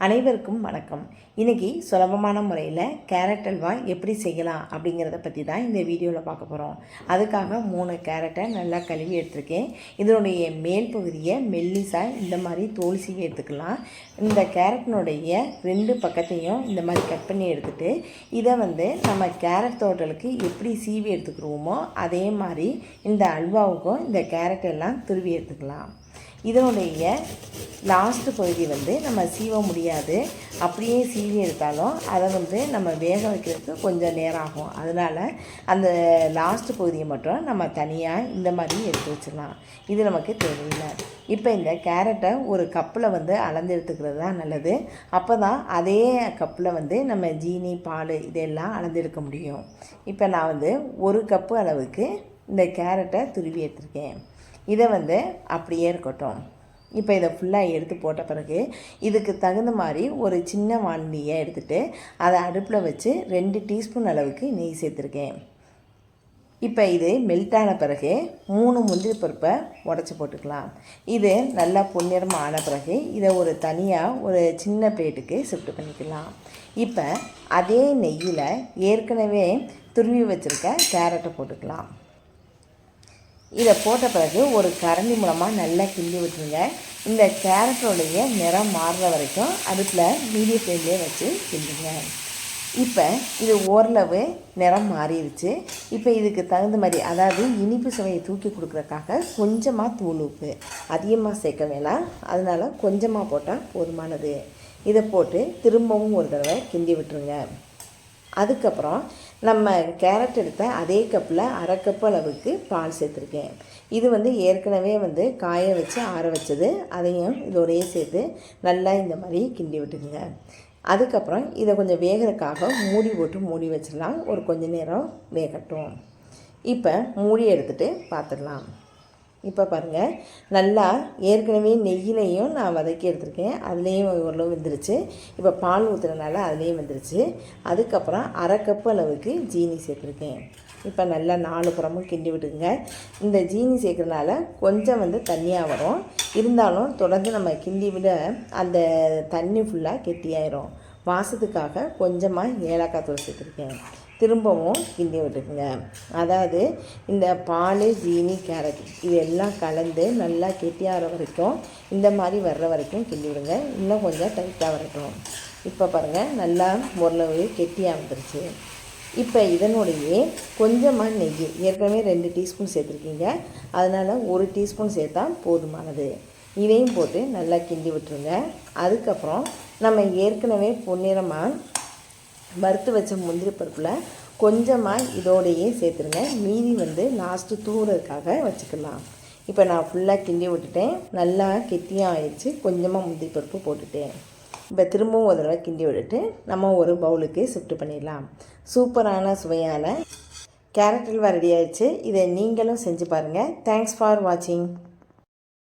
அனைவருக்கும் வணக்கம். இன்றைக்கி சுலபமான முறையில் கேரட் அல்வா எப்படி செய்யலாம் அப்படிங்கிறத பற்றி தான் இந்த வீடியோவில் பார்க்க போகிறோம் அதுக்காக மூணு கேரட்டை நல்லா கழுவி எடுத்திருக்கேன். இதனுடைய மேல் பகுதியை மெல்லிசாக இந்த மாதிரி தோல் சீவி எடுத்துக்கலாம். இந்த கேரட்டினுடைய ரெண்டு பக்கத்தையும் இந்த மாதிரி கட் பண்ணி எடுத்துகிட்டு இதை வந்து நம்ம கேரட் தோட்டலுக்கு எப்படி சீவி எடுத்துக்கிறோமோ அதே மாதிரி இந்த அல்வாவுக்கும் இந்த கேரட் எல்லாம் துருவி எடுத்துக்கலாம். இதனுடைய லாஸ்ட்டு பகுதி வந்து நம்ம சீவ முடியாது. அப்படியே சீவி எடுத்தாலும் அதை வந்து நம்ம வேக வைக்கிறதுக்கு கொஞ்சம் நேரம் ஆகும். அதனால் அந்த லாஸ்ட்டு பகுதியை மட்டும் நம்ம தனியாக இந்த மாதிரி எடுத்து வச்சிடலாம். இது நமக்கு தேவையில்லை. இப்போ இந்த கேரட்டை ஒரு கப்பில் வந்து அளந்து எடுத்துக்கிறது தான் நல்லது. அப்போ தான் அதே கப்பில் வந்து நம்ம ஜீனி பால் இதெல்லாம் அளந்தெடுக்க முடியும். இப்போ நான் வந்து ஒரு கப்பு அளவுக்கு இந்த கேரட்டை துருவி எடுத்திருக்கேன். இதை வந்து அப்படியே இருக்கட்டும். இப்போ இதை ஃபுல்லாக எடுத்து போட்ட பிறகு இதுக்கு தகுந்த மாதிரி ஒரு சின்ன வாண்டியை எடுத்துகிட்டு அதை அடுப்பில் வச்சு ரெண்டு டீஸ்பூன் அளவுக்கு நெய் சேர்த்துருக்கேன். இப்போ இது மெல்ட் ஆன பிறகு மூணு முந்திரி பருப்பை உடச்சி போட்டுக்கலாம். இது நல்லா பொன்னிறம் ஆன பிறகு இதை ஒரு தனியாக ஒரு சின்ன பிளேட்டுக்கு ஷிஃப்ட் பண்ணிக்கலாம். இப்போ அதே நெய்யில் ஏற்கனவே துருவி வச்சுருக்க கேரட்டை போட்டுக்கலாம். இதை போட்ட பிறகு ஒரு கரண்டி மூலமாக நல்லா கிண்டி விட்டுருங்க. இந்த கேரட்டோடைய நிறம் மாறுற வரைக்கும் அடுப்பில் மீடியம் ஃப்ளேம்லேயே வச்சு கிண்டுங்க. இப்போ இது ஓரளவு நிறம் மாறிடுச்சு. இப்போ இதுக்கு தகுந்த மாதிரி அதாவது இனிப்பு சுவையை தூக்கி கொடுக்குறக்காக கொஞ்சமாக தூள் உப்பு அதிகமாக சேர்க்க வேணாம். அதனால் கொஞ்சமாக போட்டால் போதுமானது. இதை போட்டு திரும்பவும் ஒரு தடவை கிண்டி விட்டுருங்க. அதுக்கப்புறம் நம்ம கேரட் எடுத்த அதே கப்பில் அரை கப்பு அளவுக்கு பால் சேர்த்துருக்கேன். இது வந்து ஏற்கனவே வந்து காய வச்சு ஆற வச்சது. அதையும் இதோடையே சேர்த்து நல்லா இந்த மாதிரி கிண்டி விட்டுக்குங்க. அதுக்கப்புறம் இதை கொஞ்சம் வேகிறதுக்காக மூடி போட்டு மூடி வச்சிடலாம். ஒரு கொஞ்ச நேரம் வேகட்டும். இப்போ மூடி எடுத்துகிட்டு பார்த்துடலாம் இப்போ பாருங்கள் நல்லா ஏற்கனவே நெய்யிலையும் நான் வதக்கி எடுத்திருக்கேன். அதுலேயும் ஓரளவு வந்துருச்சு. இப்போ பால் ஊற்றுறதுனால அதுலேயும் வந்துருச்சு. அதுக்கப்புறம் அரை கப்பு அளவுக்கு ஜீனி சேர்த்துருக்கேன். இப்போ நல்லா நாலு புறமும் கிண்டி விட்டுங்க இந்த ஜீனி சேர்க்குறதுனால கொஞ்சம் வந்து தண்ணியாக வரும். இருந்தாலும் தொடர்ந்து நம்ம கிண்டி விட அந்த தண்ணி ஃபுல்லாக கெட்டியாயிரும். வாசத்துக்காக கொஞ்சமாக ஏலக்காய் தூள் சேர்த்துருக்கேன். திரும்பவும் கிண்டி விட்டுக்குங்க. அதாவது இந்த பால் ஜீனி கேரட் இது எல்லாம் கலந்து நல்லா கெட்டியாகிற வரைக்கும் இந்த மாதிரி வர்ற வரைக்கும் கிண்டி விடுங்க. இன்னும் கொஞ்சம் டைட்டாக வரட்டும். இப்போ பாருங்கள் நல்லா ஓரளவு கெட்டியாக வந்துருச்சு. இப்போ இதனுடைய கொஞ்சமாக நெய் ஏற்கனவே ரெண்டு டீஸ்பூன் சேர்த்துருக்கீங்க. அதனால் ஒரு டீஸ்பூன் சேர்த்தா போதுமானது. இதையும் போட்டு நல்லா கிண்டி விட்டுருங்க. அதுக்கப்புறம் நம்ம ஏற்கனவே பொன்னிறமாக வறுத்து வச்ச முந்திரி பருப்பில் கொஞ்சமாக இதோடையே சேர்த்துருங்க. மீதி வந்து லாஸ்ட்டு தூரதுக்காக வச்சுக்கலாம். இப்போ நான் ஃபுல்லாக கிண்டி விட்டுட்டேன். நல்லா கெட்டியாக ஆயிடுச்சு. கொஞ்சமாக முந்திரி பருப்பு போட்டுட்டேன். இப்போ திரும்பவும் ஒரு தடவை கிண்டி விட்டுட்டு நம்ம ஒரு பவுலுக்கு ஷிஃப்ட் பண்ணிடலாம். சூப்பரான சுவையான கேரட் அல்வா ரெடி ஆயிடுச்சு. இதை நீங்களும் செஞ்சு பாருங்கள் தேங்க்ஸ் ஃபார் வாட்சிங்